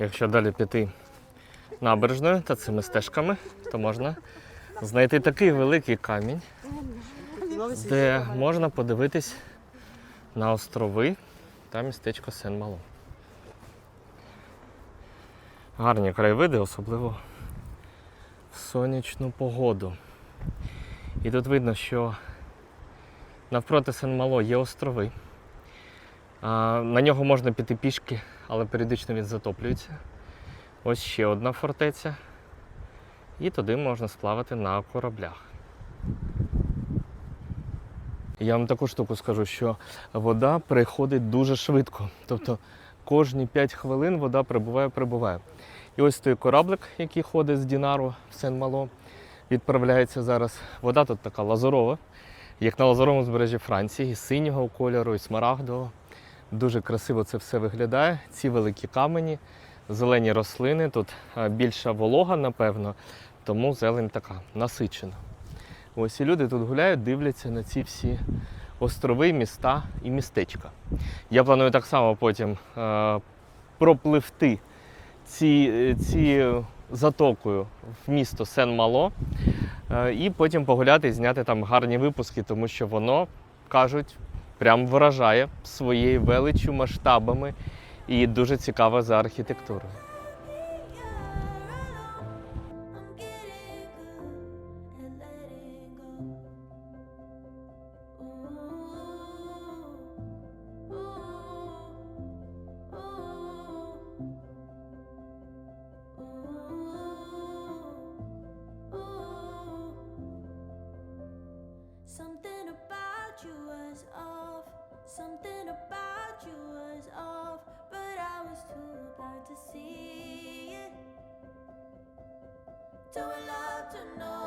Якщо далі піти набережною та цими стежками, то можна знайти такий великий камінь, де можна подивитись на острови та містечко Сен-Мало. Гарні краєвиди, особливо в сонячну погоду. І тут видно, що навпроти Сен-Мало є острови. На нього можна піти пішки, але періодично він затоплюється. Ось ще одна фортеця. І туди можна сплавати на кораблях. Я вам таку штуку скажу, що вода приходить дуже швидко. Тобто кожні 5 хвилин вода прибуває, прибуває. І ось той кораблик, який ходить з Дінару в Сен-Мало, відправляється зараз. Вода тут така лазурова, як на лазуровому збережжі Франції, і синього кольору, і смарагдового. Дуже красиво це все виглядає. Ці великі камені, зелені рослини. Тут е, більша волога, напевно, тому зелень така насичена. Ось і люди тут гуляють, дивляться на ці всі острови, міста і містечка. Я планую так само потім е, пропливти ці, ці затокою в місто Сен-Мало е, і потім погуляти і зняти там гарні випуски, тому що воно кажуть прям вражає своєю величчю, масштабами і дуже цікаво за архітектурою. Something about you was off. Something about you was off. But I was too blind to see it. Too in love to know